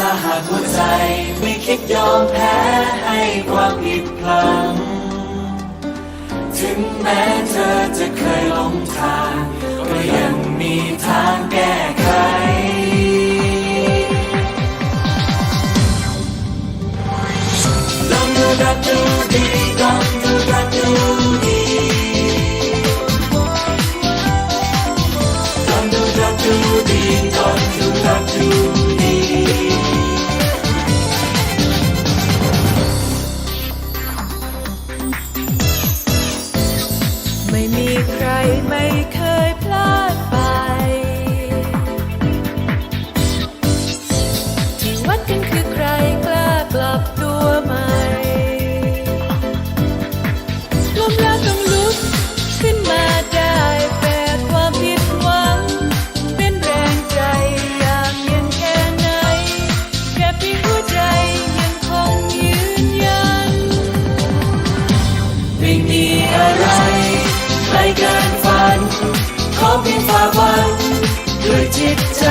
ถ้าหากหัวใจไม่คิดยอมแพ้ให้ความผิดพลั้งถึงแม้เธอจะเคยหลงทาง ก็ยังมีทางแก้ไขลองดูดับดูดีลอง ฝ่าฟันด้วยจิตใจ